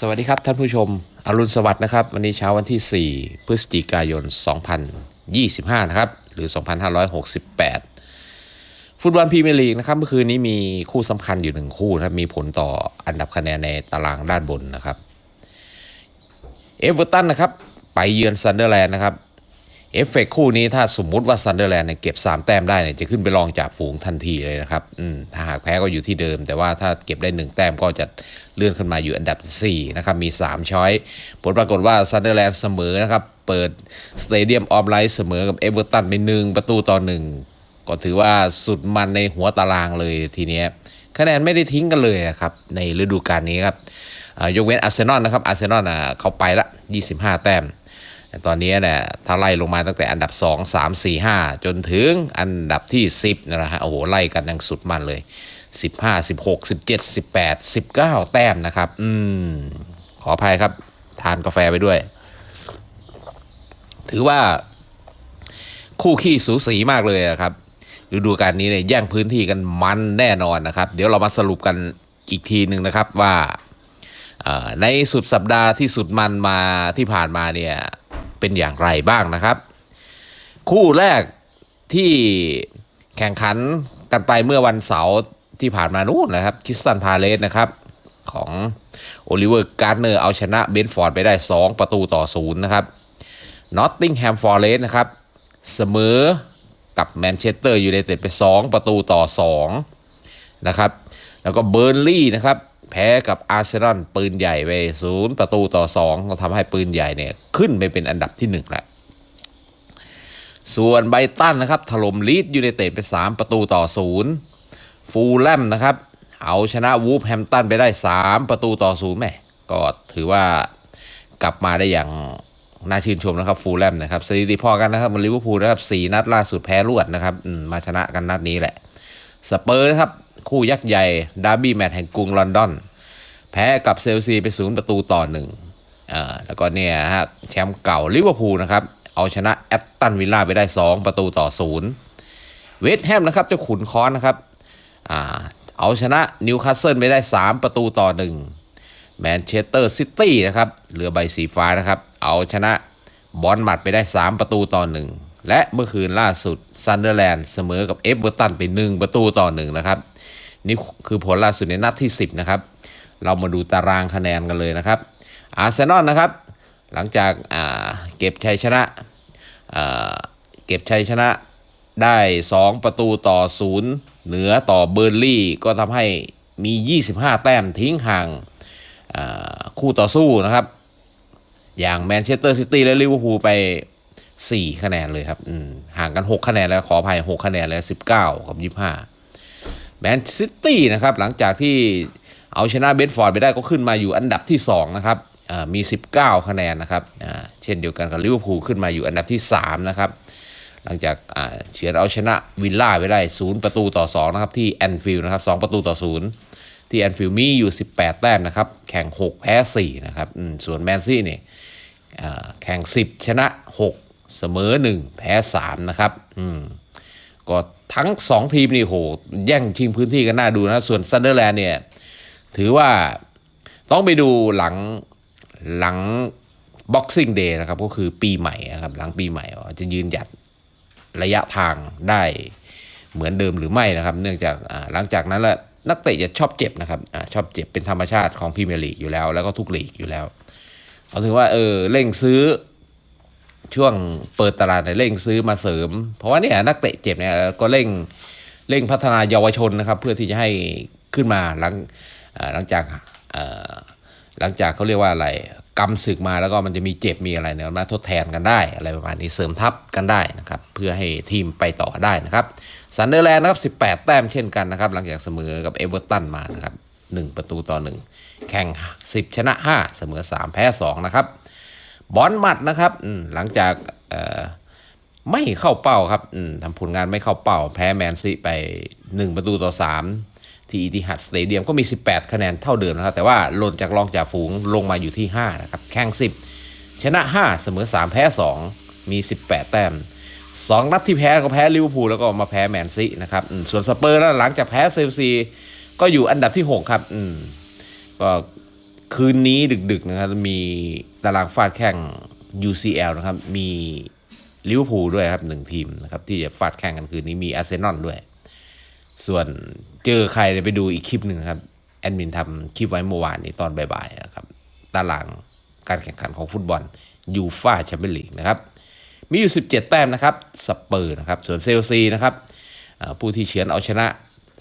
สวัสดีครับท่านผู้ชม อรุณสวัสดิ์นะครับ วันนี้เช้าวันที่ 4 พฤศจิกายน 2025 นะครับ หรือ 2568 ฟุตบอลพรีเมียร์ลีกนะครับ เมื่อคืนนี้มีคู่สำคัญอยู่หนึ่งคู่นะครับ มีผลต่ออันดับคะแนนในตารางด้านบนนะครับ เอเวอร์ตันนะครับ ไปเยือนซันเดอร์แลนด์นะครับ เอฟเฟกต์คู่นี้ถ้าสมมุติว่าซันเดอร์แลนด์เนี่ยเก็บ 3 แต้มได้เนี่ยจะขึ้นไปรองจากฝูงทันทีเลยนะครับถ้าหากแพ้ก็อยู่ที่เดิม แต่ว่าถ้าเก็บได้ 1 แต้มก็จะเลื่อนขึ้นมาอยู่อันดับ 4 นะครับ มี 3 ช้อย ผลปรากฏว่าซันเดอร์แลนด์เสมอนะครับ เปิดสเตเดียมออฟไลท์เสมอกับเอเวอร์ตันไปหนึ่งประตูต่อหนึ่งก็ถือว่าสุดมันในหัวตารางเลยทีเนี้ยคะแนนไม่ได้ทิ้งกันเลยอะครับในฤดูกาลนี้ครับยกเว้นอาร์เซนอลนะครับอาร์เซนอลเขาไปละ 25 แต้ม ตอนนี้เนี่ยถ้าไล่ลงมาตั้งแต่อันดับ 2 3 4 5 จนถึงอันดับที่ 10นะฮะโอ้โหไล่กันยังสุดมันเลย 15 16 17 18 19 แต้มนะครับ อืม ขออภัยครับ ทานกาแฟไปด้วย ถือว่า คู่ขี้สูสีมากเลยอะครับฤดูกาลนี้เนี่ยแย่งพื้นที่กันมันแน่นอนนะครับ เดี๋ยวเรามาสรุปกันอีกทีหนึ่งนะครับว่าในสุดสัปดาห์ที่สุดมันมาที่ผ่านมาเนี่ย เป็นอย่างไรบ้างนะครับ คู่แรกที่แข่งขันกันไปเมื่อวันเสาร์ที่ผ่านมานู่นนะครับคิสตันพาเลสนะครับของโอลิเวอร์การ์เนอร์เอาชนะเบนฟอร์ดไปได้ 2 ประตูต่อศูนย์นะครับนอตติงแฮมฟอร์เรสนะครับ เสมอกับแมนเชสเตอร์ยูไนเต็ดไป 2 ประตูต่อ2นะครับ แล้วก็เบอร์นลี่นะครับ แพ้กับอาร์เซนอลปืนใหญ่ไปศูนย์ประตูต่อ2ก็ทำให้ปืนใหญ่เนี่ยขึ้นไปเป็นอันดับที่1แล้วส่วนไบตันนะครับถล่มลีดยูไนเต็ดไป 3 ประตูต่อ0ฟูลแลมนะครับ เอาชนะวูฟแฮมตันไปได้ 3 ประตูต่อ0แม่ก็ถือว่ากลับมาได้อย่างน่าชื่นชมนะครับฟูลแลมนะครับสถิติพอกันนะครับมันลิเวอร์พูลนะครับสีนัดล่าสุดแพ้รวดนะครับมาชนะกันนัดนี้แหละสเปอร์นะครับ คู่ยักษ์ใหญ่ดาร์บี้แมตช์แห่งกรุงลอนดอน แพ้กับเซลซีไปศูนย์ประตูต่อหนึ่งแล้วก็เนี่ยฮะแชมป์เก่าลิเวอร์พูลนะครับ เอาชนะแอตตันวิลล่าไปได้ 2 ประตูต่อศูนย์เวสต์แฮมนะครับเจ้าขุนค้อนนะครับอเอาชนะนิวคาสเซิลไปได้ 3 ประตูต่อหนึ่งแมนเชสเตอร์ซิตี้นะครับเรือใบสีฟ้านะครับ เอาชนะบอลมัดไปได้ 3 ประตูต่อหนึ่งและเมื่อคืนล่าสุดซันเดอร์แลนด์เสมอกับเอฟเวอร์ตันไป 1 ประตูต่อหนึ่งนะครับ นี่คือผลล่าสุดในนัดที่ 10 นะครับ เรามาดูตารางคะแนนกันเลยนะครับ อาร์เซนอลนะครับ หลังจากาเก็บชัยชนะเก็บชัยชนะได้ 2 ประตูต่อ 0 เหนือต่อเบอร์ลี่ ก็ทำให้มี 25 แต้มทิ้งห่างาคู่ต่อสู้นะครับ อย่างแมนเชสเตอร์ซิตี้และลิเวอร์พูลไป 4 คะแนนเลยครับห่างกัน 6 คะแนนแล้วขออภัย 6 คะแนนแล้ว 19 กับ 25 แมนซิตี้นะครับหลังจากที่เอาชนะเบนฟอร์ดไปได้ก็ขึ้นมาอยู่อันดับที่ 2 นะครับมี 19 คะแนนนะครับเช่นเดียวกันกับลิเวอร์พูลขึ้นมาอยู่อันดับที่ 3 นะครับ หลังจากเฉือนเอาชนะวิลล่าไปได้ 0 ประตูต่อ 2 นะครับ ที่แอนฟิลด์นะครับ 2 ประตูต่อ 0 ที่แอนฟิลด์มีอยู่ 18 แต้มนะครับ แข่ง 6 แพ้ 4 นะครับส่วนแมนซี่เนี่ยแข่ง 10 ชนะ 6 เสมอ 1 แพ้ 3 นะครับก็ ทั้ง 2 ทีมนี่โห แย่งชิงพื้นที่กันน่าดูนะ ส่วนซันเดอร์แลนด์เนี่ย ถือว่าต้องไปดูหลังหลัง Boxing Day นะครับ ก็คือปีใหม่นะครับ หลังปีใหม่จะยืนหยัดระยะทางได้เหมือนเดิมหรือไม่นะครับ เนื่องจากหลังจากนั้นแล้วนักเตะจะชอบเจ็บนะครับอชอบเจ็บเป็นธรรมชาติของพรีเมียร์ลีกอยู่แล้ว แล้วก็ทุกลีกอยู่แล้วเขาถือว่าเออเร่งซื้อ ช่วงเปิดตลาดเนี่ยเร่งซื้อมาเสริม เพราะว่าเนี่ยนักเตะเจ็บเนี่ยก็เร่งเร่งพัฒนาเยาวชนนะครับ เพื่อที่จะให้ขึ้นมาหลังหลังจากหลังจากเขาเรียกว่าอะไรกำศึกมาแล้วก็มันจะมีเจ็บมีอะไรเนี่ยมาทดแทนกันได้ อะไรประมาณนี้เสริมทัพกันได้นะครับ เพื่อให้ทีมไปต่อได้นะครับซันเดอร์แลนด์นะครับ 18 แต้มเช่นกันนะครับ หลังจากเสมอกับเอเวอร์ตันมานะครับ 1 ประตูต่อ 1 แข่ง 10 ชนะ 5 เสมอ 3 แพ้ 2 นะครับ บอลมัดนะครับอืมหลังจากเอ่อไม่เข้าเป้าครับอืมทำผลงานไม่เข้าเป้า แพ้แมนซีไป 1 ประตูต่อ 3 ที่อิติฮัดสเตเดียมก็มี 18 คะแนนเท่าเดิมนะครับ แต่ว่าหล่นจากรองจากฝูงลงมาอยู่ที่ 5 นะครับ แข่ง 10 ชนะ 5 เสมอ 3 แพ้ 2 มี 18 แต้ม 2 นัดที่แพ้ก็แพ้ลิเวอร์พูลแล้วก็มาแพ้แมนซีนะครับอืมส่วนสเปอร์นะหลังจากแพ้เซลซีก็อยู่อันดับที่ 6 ครับอืมก็ คืนนี้ดึกๆนะครับมีตารางฟาดแข่ง UCL นะครับ มีลิเวอร์พูลด้วยครับหนึ่งทีมนะครับ ที่จะฟาดแข่งกันคืนนี้มีอาร์เซนอลด้วย ส่วนเจอใครเนี่ยไปดูอีกคลิปหนึ่งครับ แอดมินทำคลิปไว้เมื่อวานนี้ตอนบ่ายๆนะครับ ตารางการแข่งขันของฟุตบอลยูฟาแชมเปี้ยนลีกนะครับ มีอยู่ 17 แต้มนะครับสเปอร์นะครับ ส่วนเซลซีนะครับผู้ที่เฉือนเอาชนะ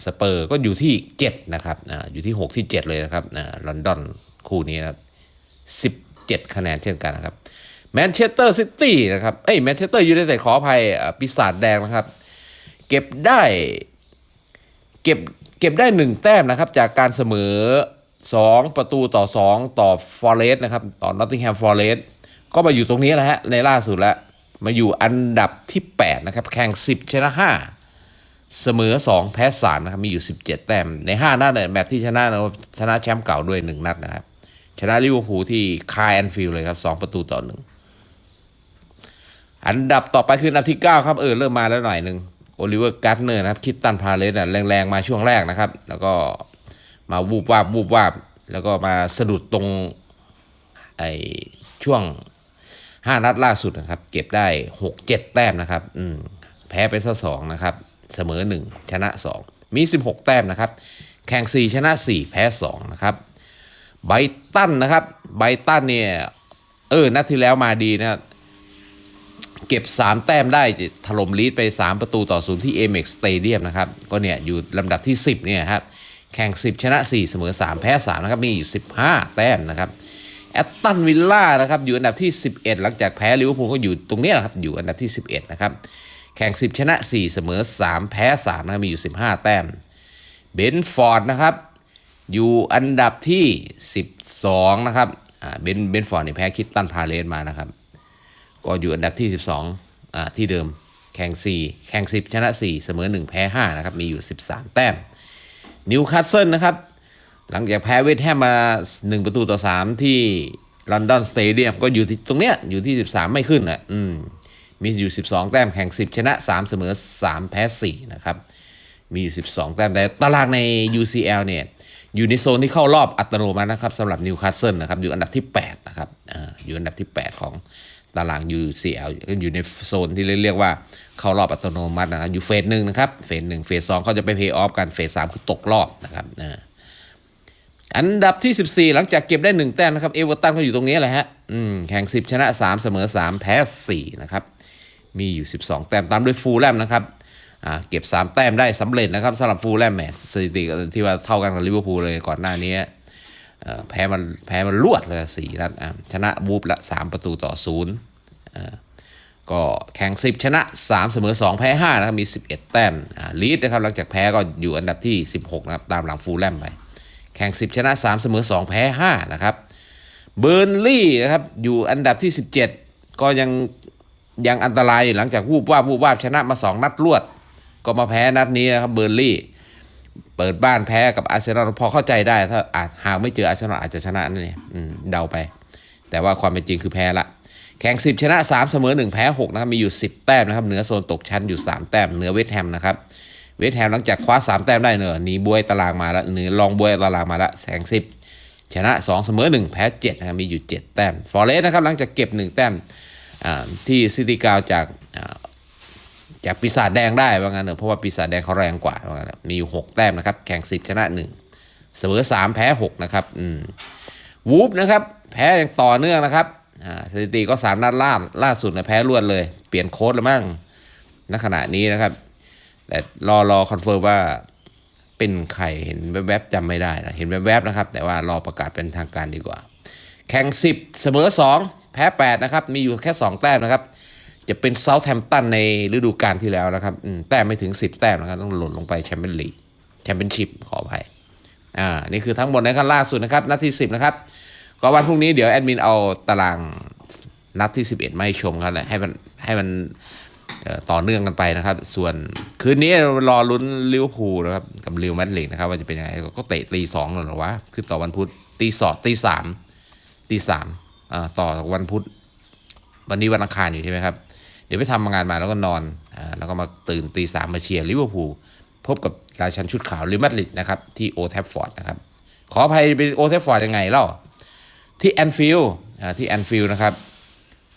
สเปอร์ก็อยู่ที่ 7 นะครับออยู่ที่ 6 ที่ 7 เลยนะครับลอนดอน คู่นี้นะครับ17คะแนนเช่นกันนะครับแมนเชสเตอร์ซิตี้นะครับเอ้ยแมนเชสเตอร์ยูไนเต็ดขออภัยอ่าปีศาจแดงนะครับ เก็บได้เก็บเก็บได้หนึ่งแต้มนะครับ จากการเสมอ 2 ประตูต่อ 2 ต่อฟอร์เรสนะครับ ต่อนอตติงแฮมฟอร์เรสก็มาอยู่ตรงนี้แหละฮะในล่าสุดแล้ว มาอยู่อันดับที่ 8 นะครับ แข่ง 10 ชนะ 5 เสมอ 2 แพ้3นะครับ มีอยู่ 17 แต้ม ใน 5 นัดเนี่ยแมตช์ที่ชนะนะครับชนะแชมป์เก่าด้วย 1 นัดนะครับ ชนะลิเวอร์พูลที่คายแอนฟิลด์เลยครับ2ประตูต่อ1อันดับต่อไปคืออันดับที่ 9 ครับเออเริ่มมาแล้วหน่อยหนึ่งโอลิเวอร์การ์เนอร์นะครับคิดตันพาเลสอะแรงๆ มาช่วงแรกนะครับ แล้วก็มาวูบวาบวูบวาบแล้วก็มาสะดุดตรงไอช่วง 5 นัดล่าสุดนะครับ เก็บได้ 6 7 แต้มนะครับอืมแพ้ไปซะสองนะครับ เสมอ 1 ชนะ 2 มี 16 แต้มนะครับ แข่ง 4 ชนะ 4 แพ้ 2 นะครับ ไบตันนะครับไบตันเนี่ยเออนัดที่แล้วมาดีนะครับเก็บ 3 แต้มได้ถล่มลีดไป 3 ประตูต่อศูนย์ที่ Amex Stadium นะครับ ก็เนี่ยอยู่ลำดับที่ 10เนี่ยครับแข่ง 10 ชนะ 4 เสมอ 3 แพ้ 3 นะครับ มีอยู่ 15 แต้มนะครับแอตตันวิลล่านะครับ อยู่อันดับที่ 11 หลังจากแพ้ลิเวอร์พูลก็อยู่ตรงเนี้ยแหละครับ อยู่อันดับที่ 11 นะครับ แข่ง 10 ชนะ 4 เสมอ 3 แพ้ 3 นะครับมีอยู่ 15 แต้มเบนฟอร์ดนะครับ อยู่อันดับที่ 12 นะครับเบนเบนฟอร์ดนี่แพ้คิดตันพาเลสมานะครับ ก็อยู่อันดับที่ 12อ่าที่เดิมแข่ง 4 แข่ง 10 ชนะ 4 เสมอ 1 แพ้ 5 นะครับ มีอยู่ 13 แต้มนิวคาสเซิลนะครับ หลังจากแพ้เวสแฮมมา 1 ประตูต่อ 3 ที่ลอนดอนสเตเดียมก็อยู่ที่ตรงเนี้ยอยู่ที่ 13 ไม่ขึ้นอะอืมมีอยู่ 12 แต้มแข่ง 10 ชนะ 3 เสมอ 3 แพ้ 4 นะครับ มีอยู่ 12 แต้มแต่ตารางใน UCL เนี่ย อยู่ในโซนที่เข้ารอบอัตโนมัตินะครับสำหรับนิวคาสเซิลนะครับอยู่อันดับที่8นะครับออยู่อันดับที่ 8 ของตาราง UCL ก็อยู่ในโซนที่เรียกว่าเข้ารอบอัตโนมัตินะครับอยู่เฟสหนึ่งนะครับเฟสหนึ่งเฟสสองเขาจะไปเพย์ออฟกันเฟสสามคือตกรอบนะครับอันดับที่ 14 หลังจากเก็บได้ 1 แต้มนะครับเอเวอร์ตันก็อยู่ตรงนี้แหละฮะอืมแข่ง 10 ชนะ 3 เสมอ 3 แพ้ 4 นะครับ มีอยู่ 12 แต้มตามด้วยฟูลแลมนะครับ เก็บ 3 แต้มได้สำเร็จนะครับสำหรับฟูลแลมแหมสถิติที่ว่าเท่ากันกับลิเวอร์พูลเลยก่อนหน้านี้แพ้มันแพ้มันรวดเลยสี่นัดชนะวูฟละ 3 ประตูต่อศูนย์ก็แข่ง 10 ชนะ 3 เสมอ 2 แพ้5นะครับมี 11 แต้มลีดนะครับหลังจากแพ้ก็อยู่อันดับที่ 16 นะครับ ตามหลังฟูลแลมไป แข่ง 10 ชนะ 3 เสมอ 2 แพ้ 5 นะครับเบอร์นลี่นะครับอยู่อันดับที่ 17 ก็ยังยังอันตรายหลังจากวูบวาบวูบวาบชนะมา 2 นัดรวด ก็มาแพ้นัดนี้นะครับเบอร์ลี่เปิดบ้านแพ้กับอาร์เซนอลพอเข้าใจได้ ถ้าอาจหากไม่เจออาร์เซนอลอาจจะชนะนั่นเองเดาไป แต่ว่าความเป็นจริงคือแพ้ละแข่ง 10 ชนะ 3 เสมอ 1 แพ้ 6 นะครับ มีอยู่ 10 แต้มนะครับ เหนือโซนตกชั้นอยู่ 3 แต้ม เหนือเวสแฮมนะครับ เวสแฮมหลังจากคว้า 3 แต้มได้เนอะหนีบวยตารางมาแล้วหนีรองบวยตารางมาแล้วแข่ง10 ชนะ 2 เสมอ 1 แพ้ 7 นะครับ มีอยู่ 7 แต้ม ฟอร์เรสนะครับ หลังจากเก็บ 1 แต้มที่ซิตี้กาวจาก จากปีศาจแดงได้ว่างั้นเนอะเพราะว่าปีศาจแดงเขาแรงกว่าว่างั้นมีอยู่6แต้มนะครับ แข่ง10ชนะ1เสมอ3แพ้6นะครับอืมวูฟนะครับแพ้อย่างต่อเนื่องนะครับสถิติก็สามนัดล่าล่าสุดนะแพ้รวดเลย เปลี่ยนโค้ดแล้วมั้งณขณะนี้นะครับ แต่รอรอคอนเฟิร์มว่าเป็นใครเห็นแวบๆจำไม่ได้นะเห็นแวบๆนะครับ แต่ว่ารอประกาศเป็นทางการดีกว่า แข่ง 10 เสมอ 2 แพ้ 8 นะครับ มีอยู่แค่ 2 แต้มนะครับ จะเป็นเซาท์แฮมป์ตันในฤดูกาลที่แล้วนะครับแต้มไม่ถึง 10 แต้มนะครับต้องหล่นลงไปแชมเปี้ยนลีกแชมเปี้ยนชิพขออภัยอ่านี่คือทั้งหมดในขั้นล่าสุดนะครับนัดที่ 10 นะครับก็วันพรุ่งนี้เดี๋ยวแอดมินเอาตารางนัดที่ 11มาให้ชมกันแหละให้มันให้มันต่อเนื่องกันไปนะครับ ส่วนคืนนี้รอลุ้นลิเวอร์พูลนะครับกับลิวมาดริดนะครับว่าจะเป็นยังไงก็เตะตีสองหรอวะคือต่อวันพุธตีสองตีสามตีสามอ่าต่อวันพุธวันนี้วันอังคารอยู่ใช่ไหมครับ เดี๋ยวไปทำงานมาแล้วก็นอนอ่าแล้วก็มาตื่นตีสามมาเชียร์ลิเวอร์พูลพบกับราชันชุดขาวลิวมาดริดนะครับที่โอแทฟฟอร์ดนะครับขออภัยไปโอแทฟฟอร์ดยังไงเล่าที่แอนฟิลด์อ่าที่แอนฟิลด์นะครับ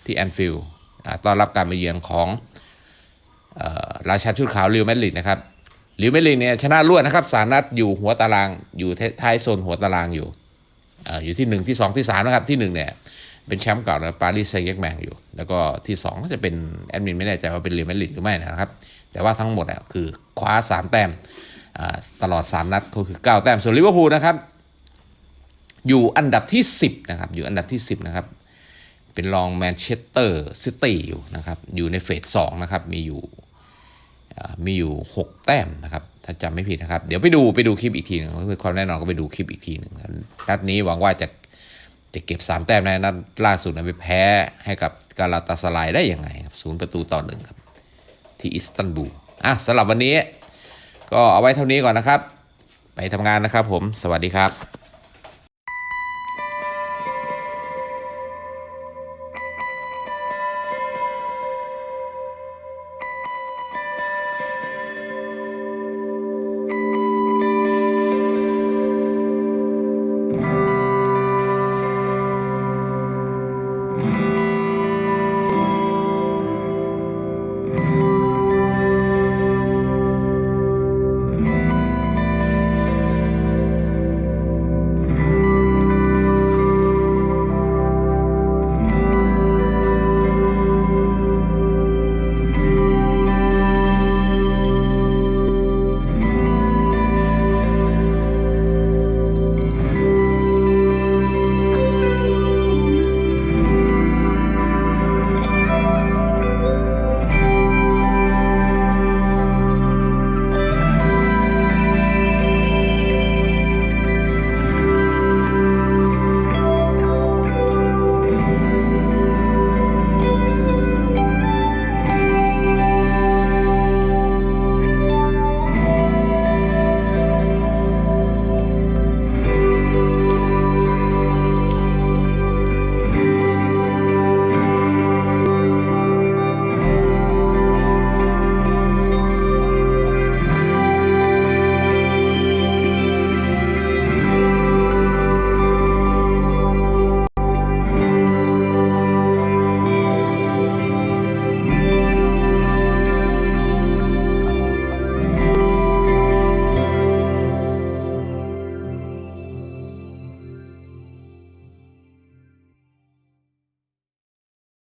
ที่แอนฟิลด์อ่าต้อนรับการมาเยือนของอ่อราชันชุดขาวลิวแมดริดนะครับลิวแมดริดเนี่ยชนะรวดนะครับสามนัดอยู่หัวตารางอยู่ท้ายโซนหัวตารางอยู่อ่ออยู่ที่หนึ่งที่สองที่สามนะครับที่หนึ่งเนี่ย เป็นแชมป์เก่านะปารีสแซงต์แยกแมงอยู่ แล้วก็ที่สองก็จะเป็นแอดมินไม่แน่ใจว่าเป็นลิวแมดริดหรือไม่นะครับ แต่ว่าทั้งหมดอะคือคว้าสามแต้มตลอด 3 นัดก็คือ 9 แต้มส่วนลิเวอร์พูลนะครับอยู่อันดับที่ 10นะครับอยู่อันดับที่ 10นะครับเป็นรองแมนเชสเตอร์ซิตี้อยู่นะครับอยู่ในเฟสสองนะครับมีอยู่มีอยู่ 6 แต้มนะครับถ้าจำไม่ผิดนะครับ เดี๋ยวไปดูไปดูคลิปอีกทีหนึงเพื่อความแน่นอนก็ไปดูคลิปอีกทีหนึ่งนัดนี้หวังว่าจะ จะเก็บ 3 แต้มในนัดล่าสุดนะไปแพ้ให้กับกาลาตาสลายได้ยังไงครับศูนย์ประตูต่อหนึ่งครับ ที่อิสตันบูลอะสำหรับวันนี้ ก็เอาไว้เท่านี้ก่อนนะครับ ไปทำงานนะครับผม สวัสดีครับ